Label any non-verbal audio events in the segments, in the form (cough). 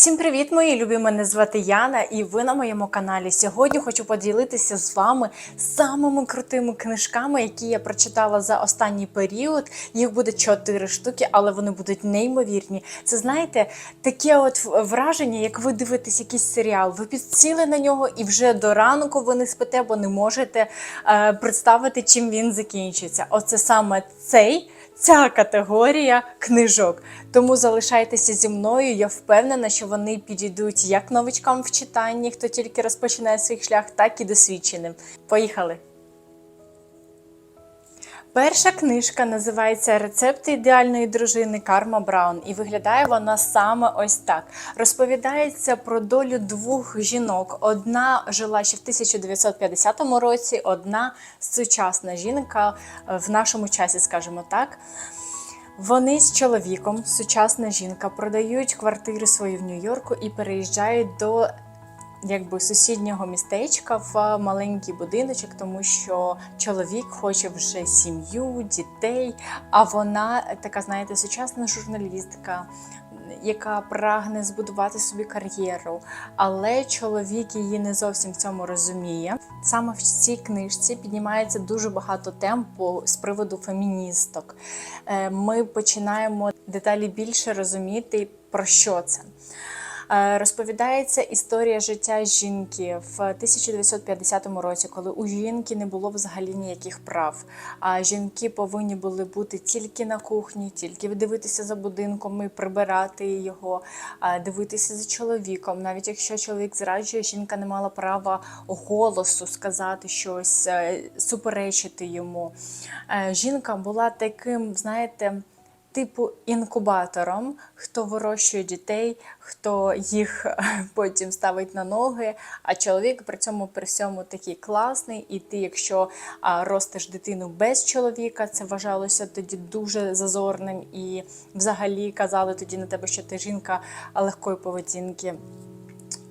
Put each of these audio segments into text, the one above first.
Всім привіт, мої любі! Мене звати Яна, і ви на моєму каналі. Сьогодні хочу поділитися з вами самими крутими книжками, які я прочитала за останній період. Їх буде чотири штуки, але вони будуть неймовірні. Це знаєте, таке от враження, як ви дивитесь якийсь серіал. Ви підсіли на нього, і вже до ранку ви не спите, бо не можете е, представити, чим він закінчиться. Оце саме цей ця категорія книжок. Тому залишайтеся зі мною. Я впевнена, що вони підійдуть як новичкам в читанні, хто тільки розпочинає свій шлях, так і досвідченим. Поїхали! Перша книжка називається Рецепти ідеальної дружини Карма Браун, і виглядає вона саме ось так. Розповідається про долю двох жінок. Одна жила ще в 1950 році, одна сучасна жінка в нашому часі, скажімо так. Вони з чоловіком, сучасна жінка, продають квартири свої в Нью-Йорку і переїжджають до якби сусіднього містечка в маленький будиночок, тому що чоловік хоче вже сім'ю, дітей. А вона така, знаєте, сучасна журналістка. Яка прагне збудувати собі кар'єру, але чоловік її не зовсім в цьому розуміє. Саме в цій книжці піднімається дуже багато темпу з приводу феміністок. Е, Ми починаємо деталі більше розуміти, про що це. Е, Розповідається історія життя жінки в 1950 році, коли у жінки не було взагалі ніяких прав. А жінки повинні були бути тільки на кухні, тільки дивитися за будинком і прибирати його, дивитися за чоловіком. Навіть якщо чоловік зраджує, жінка не мала права голосу сказати щось, е, суперечити йому. Е, Жінка була таким, знаєте типу інкубатором, хто вирощує дітей, хто їх потім ставить на ноги. А чоловік при цьому при всьому такий класний. І ти, якщо а, ростиш дитину без чоловіка, це вважалося тоді дуже зазорним. І взагалі казали тоді на тебе, що ти жінка легкої поведінки.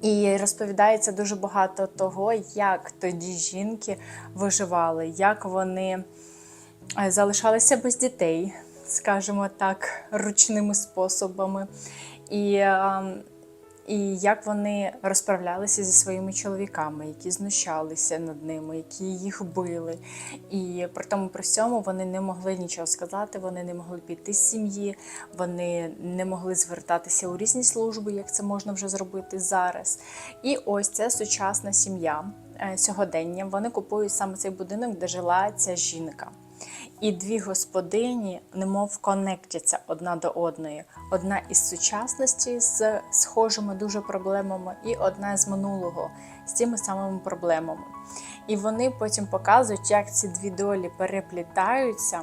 І розповідається дуже багато того, як тоді жінки виживали, як вони е, залишалися без дітей, скажімо так, ручними способами. І, і як вони розправлялися зі своїми чоловіками, які знущалися над ними, які їх били. І при тому при всьому вони не могли нічого сказати, вони не могли піти з сім'ї, вони не могли звертатися у різні служби, як це можна вже зробити зараз. І ось ця сучасна сім'я е, сьогодення. Вони купують саме цей будинок, де жила ця жінка. І дві господині, немов конектяться одна до одної. Одна із сучасності з схожими дуже проблемами, і одна з минулого з тими самими проблемами. І вони потім показують, як ці дві долі переплітаються,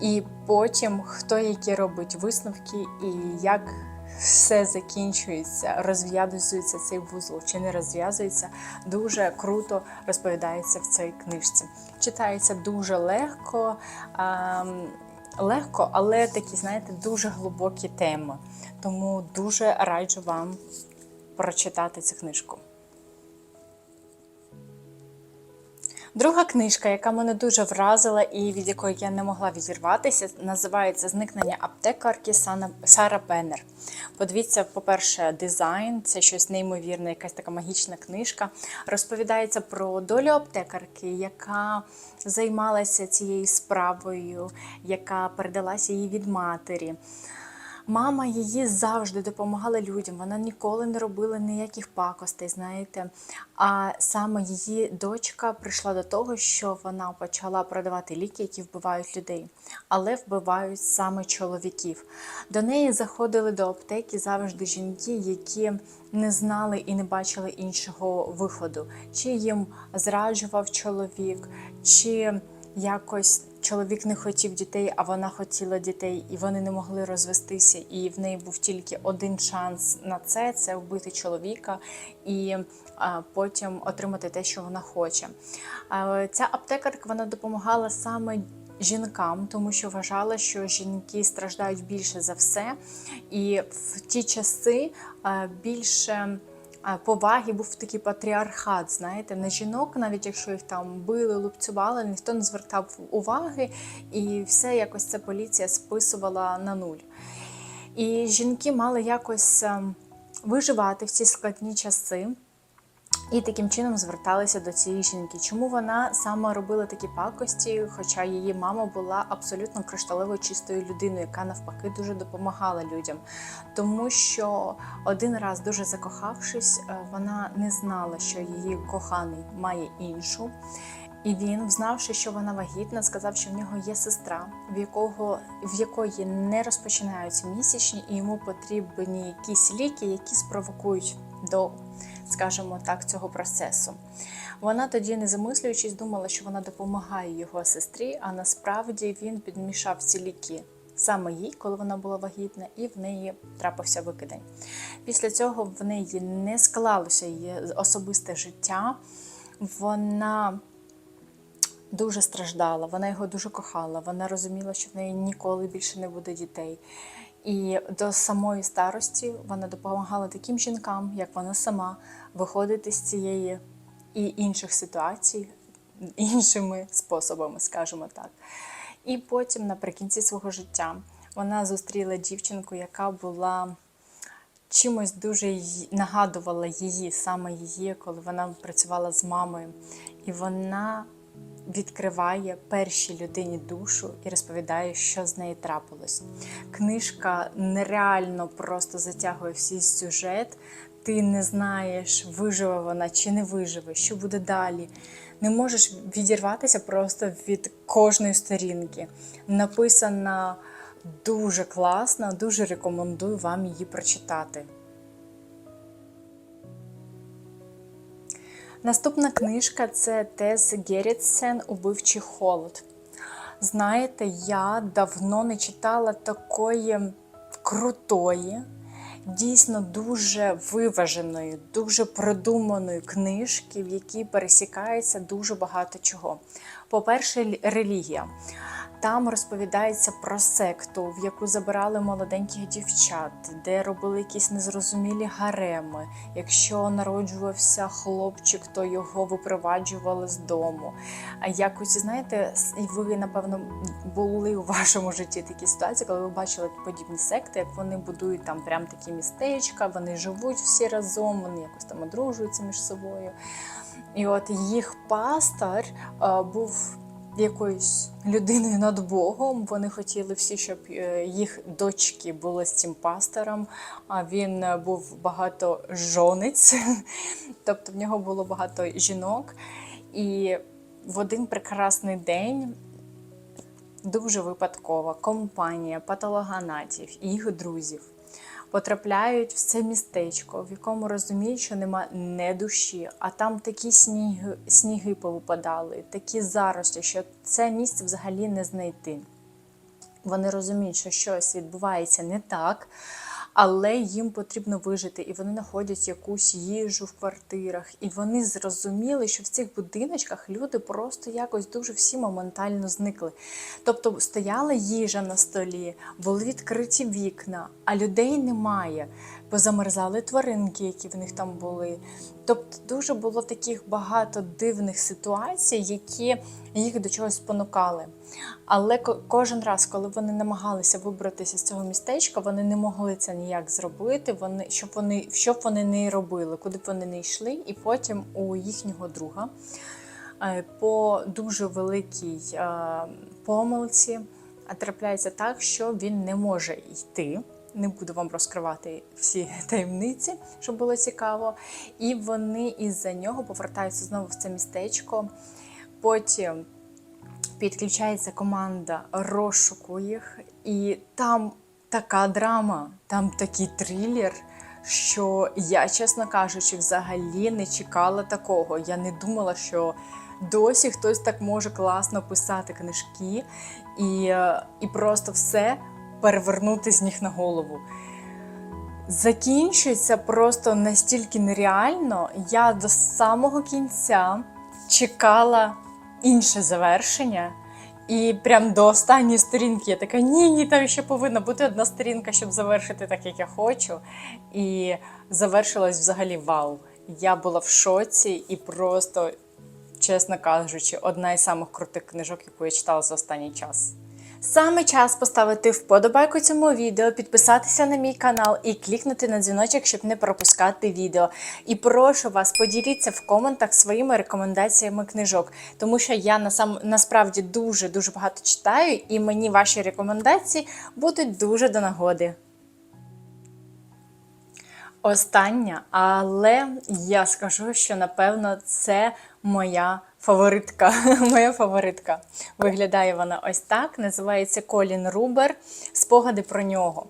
і потім хто які робить висновки, і як все закінчується, розв'язується цей вузол чи не розв'язується, дуже круто розповідається в цій книжці. Читається дуже легко, ем, легко, але такі, знаєте, дуже глибокі теми. Тому дуже раджу вам прочитати цю книжку. Друга книжка, яка мене дуже вразила і від якої я не могла відірватися, називається Зникнення аптекарки Сара Пеннер. Подивіться, по-перше, дизайн це щось неймовірне, якась така магічна книжка. Розповідається про долю аптекарки, яка займалася цією справою, яка передалася їй від матері. Мама її завжди допомагала людям. Вона ніколи не робила ніяких пакостей, знаєте. А саме її дочка прийшла до того, що вона почала продавати ліки, які вбивають людей, але вбивають саме чоловіків. До неї заходили до аптеки завжди жінки, які не знали і не бачили іншого виходу, чи їм зраджував чоловік, чи якось чоловік не хотів дітей, а вона хотіла дітей, і вони не могли розвестися. І в неї був тільки один шанс на це це вбити чоловіка і потім отримати те, що вона хоче. Ця аптекарка вона допомагала саме. Жінкам, тому що вважала, що жінки страждають більше за все, і в ті часи більше поваги був такий патріархат. Знаєте, на жінок, навіть якщо їх там били, лупцювали, ніхто не звертав уваги, і все якось ця поліція списувала на нуль. І жінки мали якось ем, виживати в ці складні часи. І таким чином зверталися до цієї жінки. Чому вона саме робила такі пакості? Хоча її мама була абсолютно кришталево чистою людиною, яка навпаки дуже допомагала людям. Тому що один раз, дуже закохавшись, е, вона не знала, що її коханий має іншу. І він, взнавши, що вона вагітна, сказав, що в нього є сестра, в якого в якої не розпочинаються місячні, і йому потрібні якісь ліки, які спровокують до, скажімо так, цього процесу. Вона тоді, не замислюючись, думала, що вона допомагає його сестрі, а насправді він підмішав ці ліки саме їй, коли вона була вагітна, і в неї трапився викидень. Після цього в неї не склалося її особисте життя. Вона дуже страждала, вона його дуже кохала, вона розуміла, що в неї ніколи більше не буде дітей. І до самої старості вона допомагала таким жінкам, як вона сама, виходити з цієї і інших ситуацій (laughs) іншими способами, скажімо так. І потім, наприкінці свого життя, вона зустріла дівчинку, яка була чимось дуже нагадувала її, саме її, коли вона працювала з мамою. І вона відкриває першій людині душу і розповідає, що з нею трапилось. Книжка нереально просто затягує всій сюжет. Ти не знаєш, виживе вона чи не виживе, що буде далі. Не можеш відірватися просто від кожної сторінки. Написана дуже класно, дуже рекомендую вам її прочитати. Наступна книжка це Тес Геррітсен Убивчий холод. Знаєте, я давно не читала такої крутої, дійсно дуже виваженої, дуже продуманої книжки, в якій пересікається дуже багато чого. По-перше, релігія. Там розповідається про секту, в яку забирали молоденьких дівчат, де робили якісь незрозумілі гареми. Якщо народжувався хлопчик, то його випроваджували з дому. А якось, знаєте, і ви, напевно, були у вашому житті такі ситуації, коли ви бачили подібні секти, як вони будують там прям такі містечка, вони живуть всі разом, вони якось там одружуються між собою. І от їх пастор е, був якоюсь людиною над Богом. Вони хотіли всі, щоб е, їх дочки були з цим пастором. А він е, був багатожонець, (laughs) тобто в нього було багато жінок. І в один прекрасний день. Дуже випадкова компанія патологоанатів і їх друзів потрапляють в це містечко, в якому розуміють, що нема не душі, а там такі сніги, сніги повипадали, такі зарості, що це місце взагалі не знайти. Вони розуміють, що щось відбувається не так, але їм потрібно вижити, і вони знаходять якусь їжу в квартирах. І вони зрозуміли, що в цих будиночках люди просто якось дуже всі моментально зникли. Тобто стояла їжа на столі, були відкриті вікна, а людей немає. Позамерзали тваринки, які в них там були. Тобто дуже було таких багато дивних ситуацій, які їх до чогось спонукали. Але кожен раз, коли вони намагалися вибратися з цього містечка, вони не могли це ніяк зробити. Вони щоб вони що б вони не робили, куди б вони не йшли, і потім у їхнього друга е, по дуже великій е, помилці трапляється так, що він не може йти. Не буду вам розкривати всі (laughs) таємниці, щоб було цікаво. І вони із-за нього повертаються знову в це містечко. Потім підключається команда розшуку їх, і там така драма, там такий трилер, що я, чесно кажучи, взагалі не чекала такого. Я не думала, що досі хтось так може класно писати книжки і, е, і просто все перевернути з ніг на голову. Закінчується просто настільки нереально. Я до самого кінця чекала інше завершення. І прям до останньої сторінки я така: ні, ні, там ще повинна бути одна сторінка, щоб завершити так, як я хочу. І завершилось взагалі вау. Я була в шоці і просто, чесно кажучи, одна із самих крутих книжок, яку я читала за останній час. Саме час поставити вподобайку цьому відео, підписатися на мій канал і клікнути на дзвіночок, щоб не пропускати відео. І прошу вас, поділіться в коментах своїми рекомендаціями книжок, тому що я насам, насправді дуже дуже багато читаю, і мені ваші рекомендації будуть дуже до нагоди. Остання, але я скажу, що напевно це моя фаворитка. (laughs) моя фаворитка. Виглядає вона ось так. Називається Колін Рубер. Спогади про нього.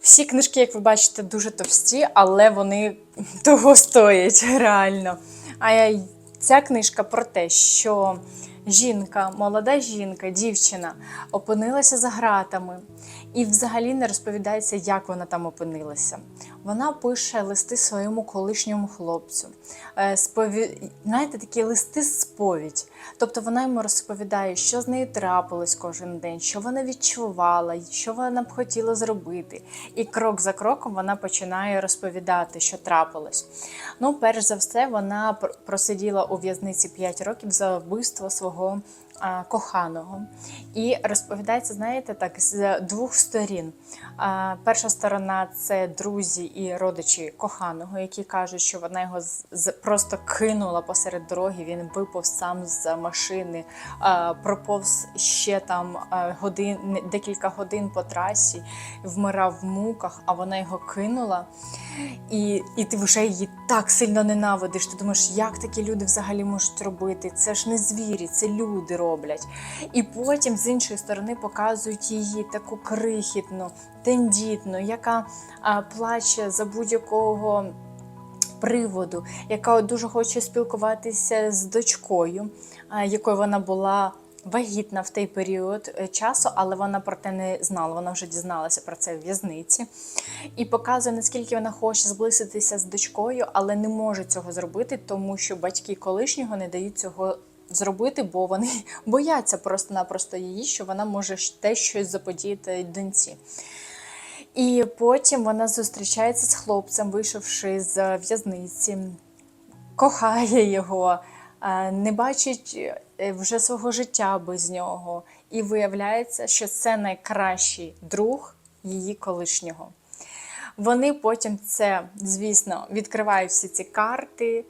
Всі книжки, як ви бачите, дуже товсті, але вони (laughs) того стоять реально. А ця книжка про те, що жінка, молода жінка, дівчина опинилася за гратами і взагалі не розповідається, як вона там опинилася. Вона пише листи своєму колишньому хлопцю. Е, Спові... Знаєте, такі листи сповідь. Тобто вона йому розповідає, що з нею трапилось кожен день, що вона відчувала, що вона б хотіла зробити. І крок за кроком вона починає розповідати, що трапилось. Ну, перш за все, вона просиділа у в'язниці 5 років за вбивство свого коханого. І розповідається, знаєте, так, з двох сторін. Перша сторона це друзі і родичі коханого, які кажуть, що вона його просто кинула посеред дороги. Він випав сам з машини, проповз ще там годин, декілька годин по трасі, вмирав в муках, а вона його кинула. І і ти вже її так сильно ненавидиш. Ти думаєш, як такі люди взагалі можуть робити? Це ж не звірі, це люди роблять. І потім з іншої сторони показують її таку крихітну, тендітну, яка а, плаче за будь-якого. Приводу, яка дуже хоче спілкуватися з дочкою, якою вона була вагітна в той період е, часу, але вона про те не знала. Вона вже дізналася про це в в'язниці і показує, наскільки вона хоче зблизитися з дочкою, але не може цього зробити, тому що батьки колишнього не дають цього. Зробити, бо вони (laughs) бояться просто-напросто її, що вона може те щось заподіяти доньці. І потім вона зустрічається з хлопцем, вийшовши з в'язниці, кохає його, е, не бачить Е, вже свого життя без нього. І виявляється, що це найкращий друг її колишнього. Вони потім це, звісно, відкривають всі ці карти.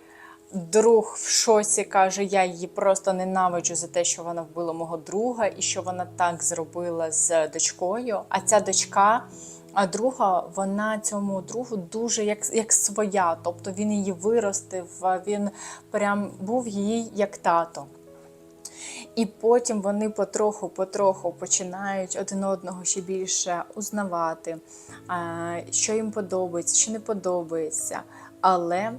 Друг в шоці каже: я її просто ненавиджу за те, що вона вбила мого друга, і що вона так зробила з дочкою. А ця дочка, а друга, вона цьому другу дуже як як своя. Тобто він її виростив, він прям був її як тато. І потім вони потроху-потроху починають один одного ще більше узнавати, що їм подобається, що не подобається. Але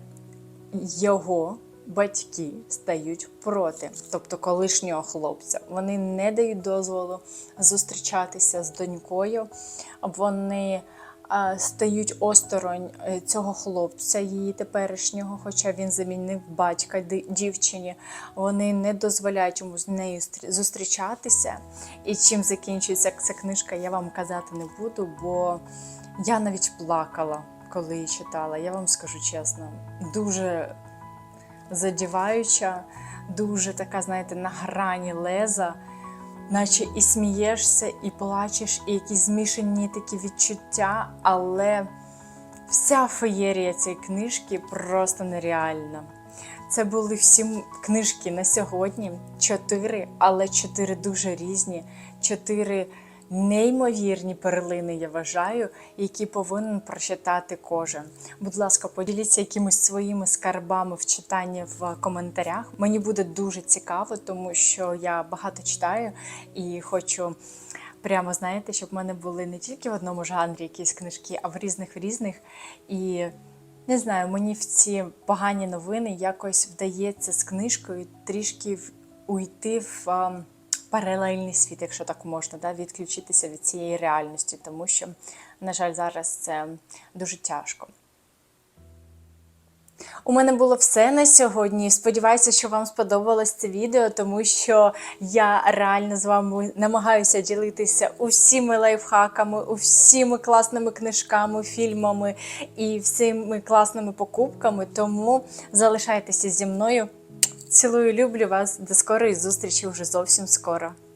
його батьки стають проти, тобто колишнього хлопця. Вони не дають дозволу зустрічатися з донькою. Вони стають осторонь е, цього хлопця, її теперішнього, хоча він замінив батька дівчині. Вони не дозволяють йому з нею зустрічатися. І чим закінчується ця книжка, я вам казати не буду, бо я навіть плакала, коли читала. Я вам скажу чесно, дуже задіваюча, дуже така, знаєте, на грані леза наче і смієшся, і плачеш, і якісь змішані такі відчуття, але вся феєрія цієї книжки просто нереальна. Це були всі книжки на сьогодні, чотири, але чотири дуже різні, чотири неймовірні перлини, я вважаю, які повинен прочитати кожен. Будь ласка, поділіться якимись своїми скарбами в читанні в коментарях. Мені буде дуже цікаво, тому що я багато читаю і хочу. Прямо знаєте, щоб в мене були не тільки в одному жанрі якісь книжки, а в різних в різних. І не знаю, мені в ці погані новини якось вдається з книжкою трішки уйти в паралельний світ, якщо так можна, да, відключитися від цієї реальності, тому що, на жаль, зараз це дуже тяжко. У мене було все на сьогодні. Сподіваюся, що вам сподобалось це відео, тому що я реально з вами намагаюся ділитися усіми лайфхаками, усіми класними книжками, фільмами і всіми класними покупками. Тому залишайтеся зі мною. Цілую, люблю вас. До скорої зустрічі вже зовсім скоро.